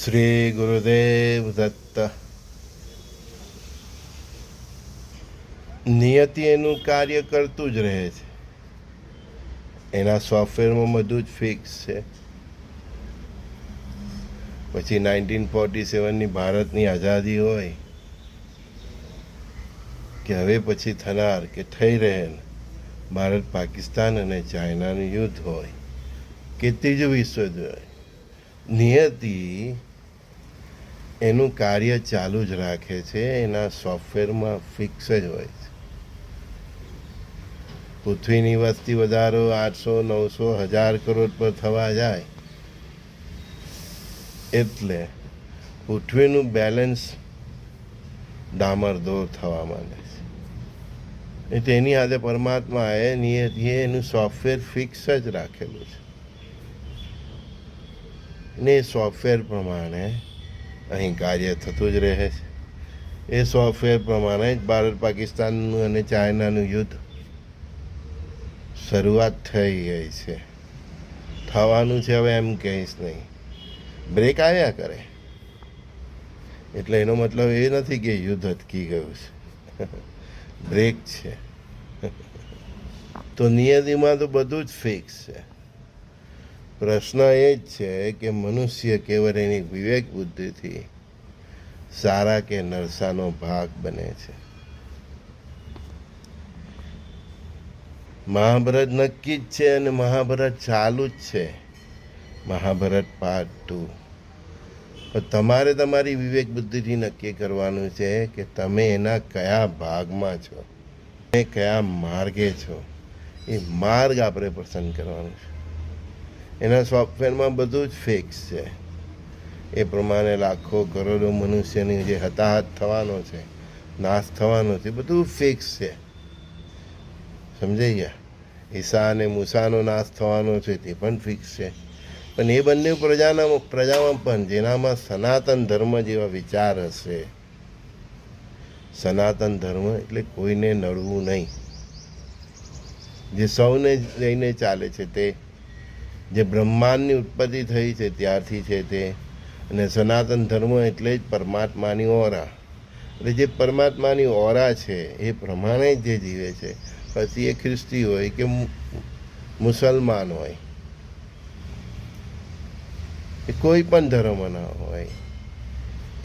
શ્રી ગુરુદેવ દત્ત નિયતિ એનું કાર્ય કરતું જ રહે છે. એના સોફ્ટવેરમાં બધું જ ફિક્સ છે. પછી નાઇન્ટીન ફોર્ટી સેવનની ભારતની આઝાદી હોય, કે હવે પછી થનાર, કે થઈ રહેલ ભારત પાકિસ્તાન અને ચાઇનાનું યુદ્ધ હોય, કે ત્રીજું વિશ્વયુદ્ધ હોય. નિયતિ એનું કાર્ય ચાલુ જ રાખે છે, એના સોફ્ટવેરમાં ફિક્સ જ હોય છે. પૃથ્વીની વસ્તી વધારો આઠસો, નવસો, હજાર કરોડ પર થવા જાય. એટલે પૃથ્વીનું બેલેન્સ ડામરદોર થવા માંડે છે. એટલે એની હાથે પરમાત્માએ નિયતિએ એનું સોફ્ટવેર ફિક્સ જ રાખેલું છે. ને સોફ્ટવેર પ્રમાણે અહીં કાર્ય થતું જ રહે છે. એ સોફ્ટવેર પ્રમાણે જ ભારત પાકિસ્તાનનું અને ચાઇનાનું યુદ્ધ શરૂઆત થઈ ગઈ છે. થવાનું છે હવે એમ કહીશ નહીં. બ્રેક આવ્યા કરે. એટલે એનો મતલબ એ નથી કે યુદ્ધ અટકી ગયું છે. બ્રેક છે. તો નિયતિમાં તો બધું જ ફિક્સ છે. પ્રશ્ન એ જ છે કે મનુષ્ય કેવળ એની વિવેક બુદ્ધિથી સારા કે નરસાનો ભાગ બને છે. મહાભારત નક્કી જ છે અને મહાભારત ચાલુ જ છે. મહાભારત પાર્ટ ટુ તમારે તમારી વિવેક બુદ્ધિથી નક્કી કરવાનું છે કે તમે એના કયા ભાગમાં છો? અને કયા માર્ગે છો? એ માર્ગ આપણે પસંદ કરવાનો છે. એના સોફ્ટવેરમાં બધું જ ફિક્સ છે. એ પ્રમાણે લાખો કરોડો મનુષ્યની જે હતાહત થવાનો છે, નાશ થવાનો છે, બધું ફિક્સ છે. સમજાઈ ગયા? ઈસા અને મૂસાનો નાશ થવાનો છે, તે પણ ફિક્સ છે. પણ એ બંને પ્રજાના પ્રજામાં પણ જેનામાં સનાતન ધર્મ જેવા વિચાર હશે. સનાતન ધર્મ એટલે કોઈને નડવું નહીં. જે સૌને લઈને ચાલે છે તે જે બ્રહ્માંડની ઉત્પત્તિ થઈ છે, ત્યારથી છે તે. અને સનાતન ધર્મ એટલે જ પરમાત્માની ઓરા. એટલે જે પરમાત્માની ઓરા છે, એ પ્રમાણે જ જે જીવે છે. પછી એ ખ્રિસ્તી હોય કે મુસલમાન હોય. એ કોઈ પણ ધર્મના હોય.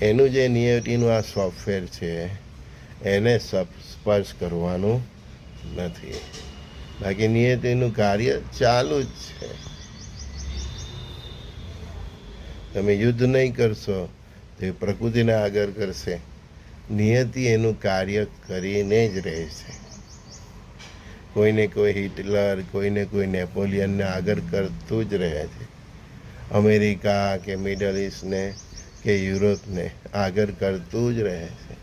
એનું જે નિયતિનું આ સોફ્ટવેર છે, એને સપ- સ્પર્શ કરવાનું નથી. બાકી નિયતિનું કાર્ય ચાલુ જ છે. તમે યુદ્ધ નહીં કરશો, તો એ પ્રકૃતિને આગળ કરશે. નિયતિ એનું કાર્ય કરીને જ રહેશે. કોઈને કોઈ હિટલર, કોઈને કોઈ નેપોલિયનને આગળ કરતું જ રહે છે. અમેરિકા કે મિડલ ઇસ્ટને કે યુરોપને આગળ કરતું જ રહે છે.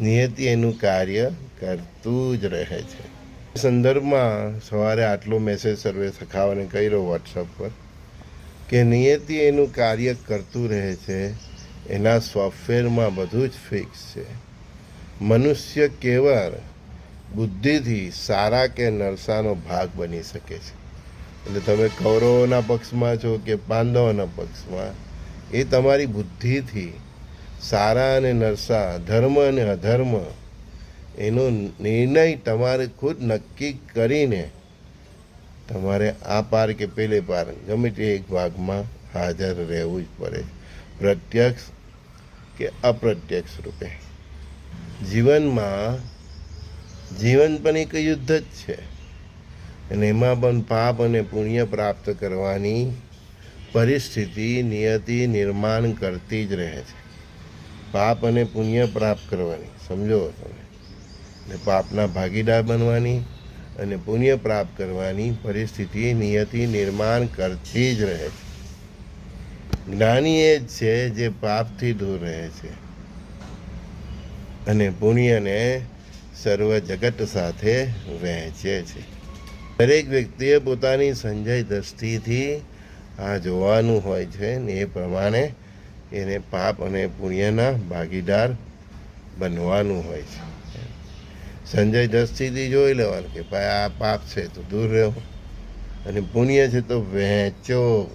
નિયતિ એનું કાર્ય કરતું જ રહે છે. સંદર્ભમાં સવારે આટલો મેસેજ સર્વે સખાવાને કર્યો વોટ્સઅપ પર. કે નિયતિ એનું કાર્ય કરતું રહે છે, એના સોફ્ટવેરમાં બધું જ ફિક્સ છે. મનુષ્ય કેવળ બુદ્ધિથી સારા કે નરસાનો ભાગ બની શકે છે. એટલે તમે કૌરવોના પક્ષમાં છો કે પાંડવોના પક્ષમાં, એ તમારી બુદ્ધિથી સારા અને નરસા, ધર્મ અને અધર્મ, એનો નિર્ણય તમારે ખુદ નક્કી કરીને તમારે આ પાર કે પેલે પાર ગમે તે એક ભાગમાં હાજર રહેવું જ પડે. પ્રત્યક્ષ કે અપ્રત્યક્ષ રૂપે. જીવનમાં જીવન પણ એક યુદ્ધ જ છે. અને એમાં પણ પાપ અને પુણ્ય પ્રાપ્ત કરવાની પરિસ્થિતિ નિયતિ નિર્માણ કરતી જ રહે છે. પાપ અને પુણ્ય પ્રાપ્ત કરવાની, સમજો તમે. ને પાપના ભાગીદાર બનવાની અને પુણ્ય પ્રાપ્ત કરવાની પરિસ્થિતિ નિયતિ નિર્માણ કરતી જ રહે છે. જ્ઞાની એ જ છે જે પાપથી દૂર રહે છે. અને પુણ્યને સર્વ જગત સાથે વહેંચે છે. દરેક વ્યક્તિએ પોતાની સંજય દ્રષ્ટિથી આ જોવાનું હોય છે ને એ પ્રમાણે એને પાપ અને પુણ્યના ભાગીદાર બનવાનું હોય છે. સંજય દ્રષ્ટિથી જોઈ લેવાનું કે ભાઈ આ પાપ છે, તો દૂર રહો. અને પુણ્ય છે તો વહેંચો.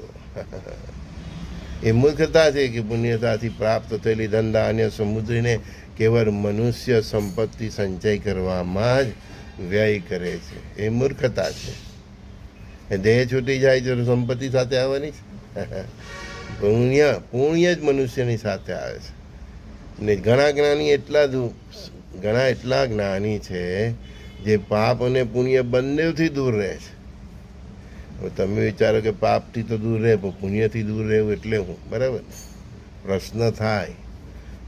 એ મૂર્ખતા છે કે પુણ્યતાથી પ્રાપ્ત થયેલી ધંધા અને સમુદ્રીને કેવળ મનુષ્ય સંપત્તિ સંચય કરવામાં જ વ્યય કરે છે. એ મૂર્ખતા છે. એ દેહ છૂટી જાય તો સંપત્તિ સાથે આવવાની છે. પુણ્ય પુણ્ય જ મનુષ્યની સાથે આવે છે. ને ઘણા જ્ઞાની એટલા દૂ- ઘણા એટલા જ્ઞાની છે જે પાપ અને પુણ્ય બંનેથી દૂર રહે છે. તમે વિચારો કે પાપથી તો દૂર રહે, પણ પુણ્યથી દૂર રહેવું એટલે હું, બરાબર? પ્રશ્ન થાય.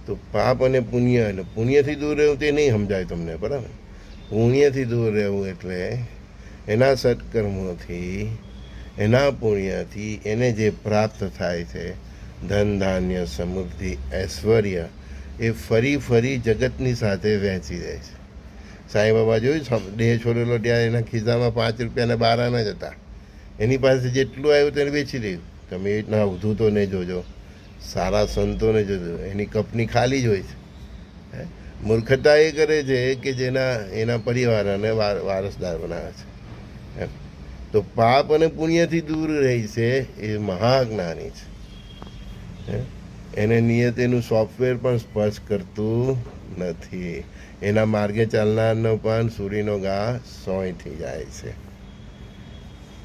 તો પાપ અને પુણ્ય એટલે પુણ્યથી દૂર રહેવું તે નહીં સમજાય તમને, બરાબર? પુણ્યથી દૂર રહેવું એટલે એના સત્કર્મોથી, એના પુણ્યથી એને જે પ્રાપ્ત થાય છે, ધન, ધાન્ય, સમૃદ્ધિ, ઐશ્વર્ય એ ફરી ફરી જગતની સાથે વહેંચી જાય છે. સાંઈબાબા જોયું દેહ છોડેલો ત્યાં એના ખિસ્સામાં પાંચ રૂપિયાના બારાના જ હતા. એની પાસે જેટલું આવ્યું તેને વેચી દીધું. તમે એ રીતના અવધૂતોને જોજો, સારા સંતોને જોજો. એની કપની ખાલી જ હોય છે? મૂર્ખતા એ કરે છે કે જેના, એના પરિવારને વાર- વારસદાર બનાવે છે. તો પાપ અને પુણ્યથી દૂર રહી છે એ મહાજ્ઞાની છે. હે? એને નિયતિનું સોફ્ટવેર પણ સ્પર્શ કરતું નથી. એના માર્ગે ચાલનારનો પણ સૂરીનો ગા સોય થઈ જાય છે.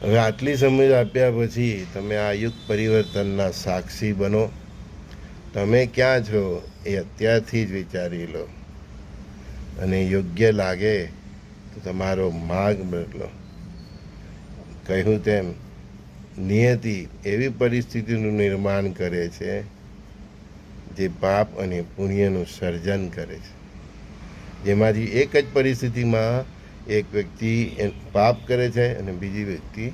હવે આટલી સમજ આપ્યા પછી તમે આ યુગ પરિવર્તનના સાક્ષી બનો. તમે ક્યાં છો એ અત્યારથી જ વિચારી લો. અને યોગ્ય લાગે તો તમારો માર્ગ બદલો. કહ્યું તેમ, નિયતિ એવી પરિસ્થિતિનું નિર્માણ કરે છે જે પાપ અને પુણ્યનું સર્જન કરે છે. જેમાંથી એક જ પરિસ્થિતિમાં એક વ્યક્તિ પાપ કરે છે અને બીજી વ્યક્તિ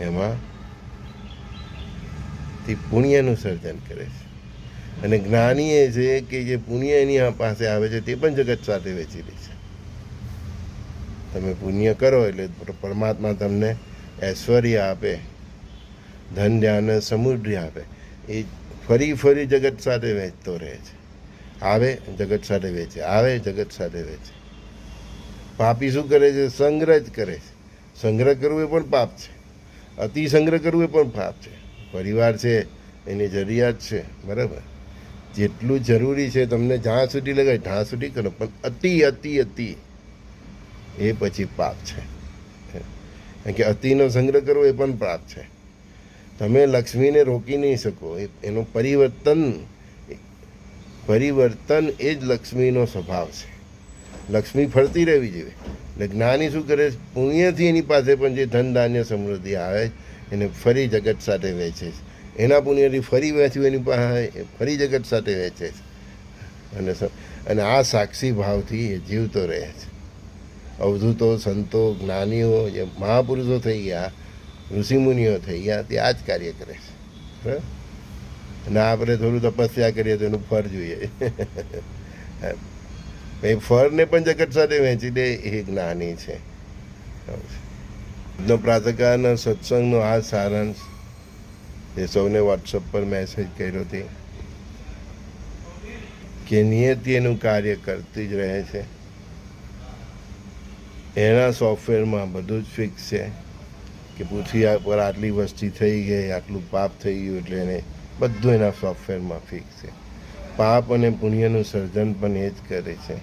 એમાં થી પુણ્યનું સર્જન કરે છે. અને જ્ઞાની એ છે કે જે પુણ્ય એની પાસે આવે છે તે પણ જગત સાથે વેચી દે છે. તમે પુણ્ય કરો એટલે પરમાત્મા તમને ઐશ્વર્ય આપે, ધન ધ્યાન સમૃદ્ધિ આપે. એ ફરી ફરી જગત સાથે વેચતો રહે છે. આવે, જગત સાથે વેચે આવે, જગત સાથે વેચે પાપી શું કરે છે? સંગ્રહ જ કરે છે. સંગ્રહ કરવું એ પણ પાપ છે. અતિ સંગ્રહ કરવું એ પણ પાપ છે. પરિવાર છે, એની જરૂરિયાત છે. બરાબર? જેટલું જરૂરી છે તમને જ્યાં સુધી લગાય, ત્યાં સુધી કરો. પણ અતિ અતિ અતિ એ પછી પાપ છે. કારણ કે અતિનો સંગ્રહ કરવો એ પણ પાપ છે. તમે લક્ષ્મીને રોકી નહીં શકો. એનું પરિવર્તન પરિવર્તન એ જ લક્ષ્મીનો સ્વભાવ છે. લક્ષ્મી ફરતી રહેવી જોઈએ. એટલે જ્ઞાની શું કરે છે? પુણ્યથી એની પાસે પણ જે ધન ધાન્ય સમૃદ્ધિ આવે એને ફરી જગત સાથે વેચે છે. એના પુણ્યથી ફરી વેચ્યું એની પાસે ફરી જગત સાથે વેચે છે. અને અને આ સાક્ષી ભાવથી એ જીવતો રહે છે. અવધૂતો, સંતો, જ્ઞાનીઓ, જે મહાપુરુષો થઈ ગયા ઋષિમુનિઓ થઈ ગયા તે આ જ કાર્ય કરે છે. બરાબર અને આપણે થોડું તપસ્યા કરીએ તો એનું ફળ જોઈએ. એ ફળને પણ જગત સાથે વહેંચી દે એ જ્ઞાની છે. આજનો પ્રાતકાળના સત્સંગનો આ સારાંશ એ સૌને વોટ્સઅપ પર મેસેજ કર્યો હતી કે નિયતિ એનું કાર્ય કરતી જ રહે છે. એના સોફ્ટવેરમાં બધું જ ફિક્સ છે. કે પૃથ્વી પર આટલી વસ્તી થઈ ગઈ, આટલું પાપ થઈ ગયું એટલે એને બધું એના સોફ્ટવેરમાં ફિક્સ છે. પાપ અને પુણ્યનું સર્જન પણ એ જ કરે છે.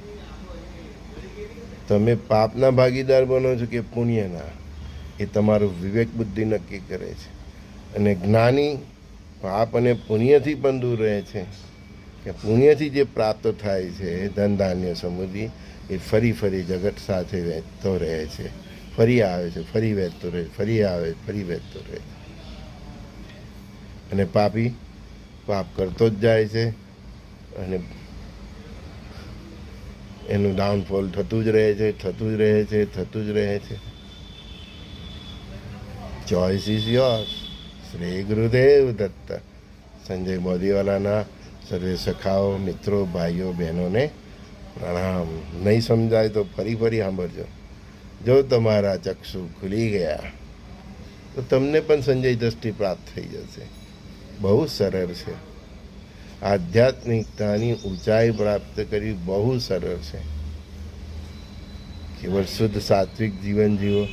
તમે પાપના ભાગીદાર બનો છો કે પુણ્યના, એ તમારું વિવેક બુદ્ધિ નક્કી કરે છે. અને જ્ઞાની પાપ અને પુણ્યથી પણ દૂર રહે છે. કે પુણ્યથી જે પ્રાપ્ત થાય છે ધન ધાન્ય સમૃદ્ધિ એ ફરી ફરી જગત સાથે વહેતો રહે છે. ફરી આવે છે, ફરી વહેતો રહે, ફરી આવે, ફરી વહેતો રહે. અને પાપી પાપ કરતો જ જાય છે અને એનું ડાઉનફોલ થતું જ રહે છે, થતું જ રહે છે, થતું જ રહે છે. Choice is yours Shri Gurudev Datt. Sanjay મોદીવાલાના સર્વે સખાઓ, મિત્રો, ભાઈઓ, બહેનોને પ્રણામ. નહીં સમજાય તો ફરી ફરી સાંભળજો. જો તમારા ચક્ષુ ખુલી ગયા, તો તમને પણ સંજય દ્રષ્ટિ પ્રાપ્ત થઈ જશે. બહુ સરળ છે. આધ્યાત્મિકતાની ઊંચાઈ પ્રાપ્ત કરવી બહુ સરળ છે. કેવળ શુદ્ધ સાત્વિક જીવન જીવો,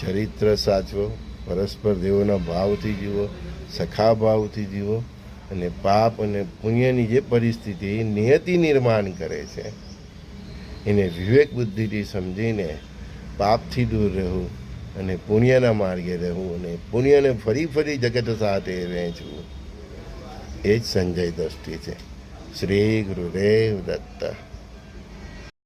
ચરિત્ર સાચવો, પરસ્પર દેવોના ભાવથી જીવો, સખા ભાવથી જીવો અને પાપ અને પુણ્યની જે પરિસ્થિતિ નિયતિ નિર્માણ કરે છે. એને વિવેક બુદ્ધિથી સમજીને પાપથી દૂર રહેવું અને પુણ્યના માર્ગે રહેવું અને પુણ્યને ફરી ફરી જગત સાથે વહેંચવું. એ જ સંજય દ્રષ્ટિ છે. શ્રી ગુરુદેવ દત્તા.